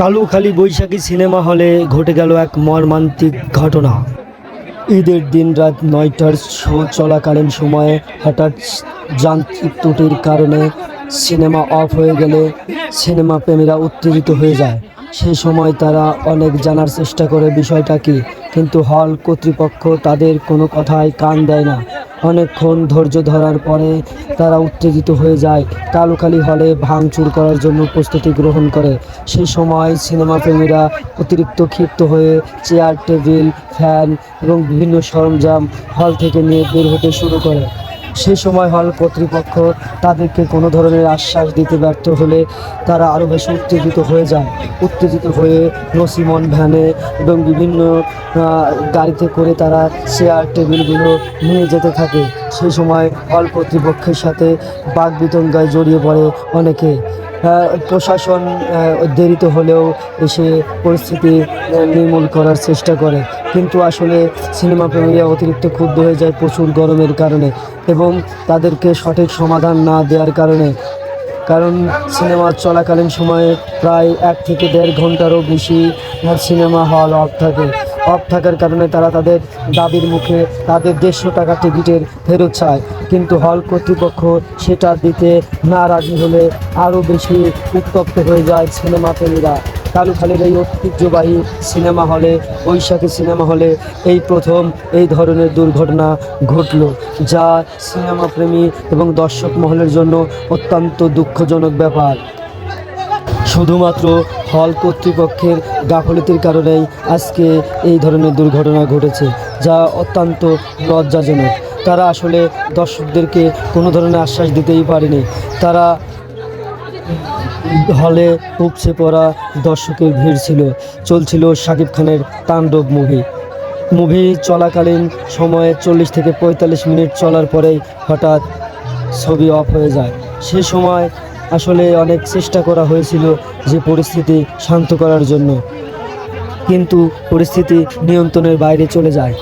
কালুখালী বৈশাখী cinema হলে ঘটে গেল এক মর্মান্তিক ঘটনা। ঈদের দিন রাত নয়টার শো চলাকালীন সময়ে হঠাৎ যান্ত্রিক ত্রুটির কারণে সিনেমা অফ হয়ে গেলে সিনেমা প্রেমীরা উত্তেজিত হয়ে যায়। সেই সময় তারা অনেক জানার চেষ্টা করে বিষয়টা কি, কিন্তু হল কর্তৃপক্ষ তাদের কোনো কথায় কান দেয় না। অনেকক্ষণ ধৈর্য ধরার পরে তারা উত্তেজিত হয়ে যায়। কালুকালি হলে ভাঙচুর করার জন্য প্রস্তুতি গ্রহণ করে। সেই সময় সিনেমা প্রেমীরা অতিরিক্ত ক্ষিপ্ত হয়ে চেয়ার, টেবিল, ফ্যান এবং বিভিন্ন সরঞ্জাম হল থেকে নিয়ে বের হতে শুরু করে। সেই সময় হল কর্তৃপক্ষ তাদেরকে কোনো ধরনের আশ্বাস দিতে ব্যর্থ হলে তারা আরও বেশি উত্তেজিত হয়ে যায়। উত্তেজিত হয়ে নসিমন ভ্যানে এবং বিভিন্ন গাড়িতে করে তারা চেয়ার টেবিলগুলো নিয়ে যেতে থাকে। সেই সময় হল কর্তৃপক্ষের সাথে বাঘ বিতঙ্গায় জড়িয়ে পড়ে অনেকে। প্রশাসন দেরিতে হলেও এসে পরিস্থিতি নির্মূল করার চেষ্টা করে। কিন্তু আসলে সিনেমা প্রেমীরা অতিরিক্ত ক্ষুব্ধ হয়ে যায় প্রচুর গরমের কারণে এবং তাদেরকে সঠিক সমাধান না দেওয়ার কারণে। কারণ সিনেমা চলাকালীন সময়ে প্রায় এক থেকে দেড় ঘন্টারও বেশি সিনেমা হল অফ থাকে। অফ থাকার কারণে তারা তাদের দাবির মুখে তাদের দেড়শো টাকা টিকিটের ফেরত চায়। কিন্তু হল কর্তৃপক্ষ সেটা দিতে না রাজি হলে আরও বেশি উত্তপ্ত হয়ে যায় সিনেমা প্রেমীরা কালুখালীর এই ঐতিহ্যবাহী সিনেমা হলে, বৈশাখী সিনেমা হলে এই প্রথম এই ধরনের দুর্ঘটনা ঘটল, যা সিনেমা প্রেমী এবং দর্শক মহলের জন্য অত্যন্ত দুঃখজনক ব্যাপার। শুধুমাত্র হল কর্তৃপক্ষের গাফলতির কারণেই আজকে এই ধরনের দুর্ঘটনা ঘটেছে, যা অত্যন্ত লজ্জাজনক। তারা আসলে দর্শকদেরকে কোনো ধরনের আশ্বাস দিতেই পারেনি। তারা হলে উপচে পড়া দর্শকের ভিড় ছিল। চলছিল শাকিব খানের তাণ্ডব মুভি। মুভি চলাকালীন সময়ে চল্লিশ থেকে পঁয়তাল্লিশ মিনিট চলার পরেই হঠাৎ ছবি অফ হয়ে যায়। সে সময় আসলে অনেক চেষ্টা করা হয়েছিল যে পরিস্থিতি শান্ত করার জন্য। কিন্তু পরিস্থিতি নিয়ন্ত্রণের বাইরে চলে যায়।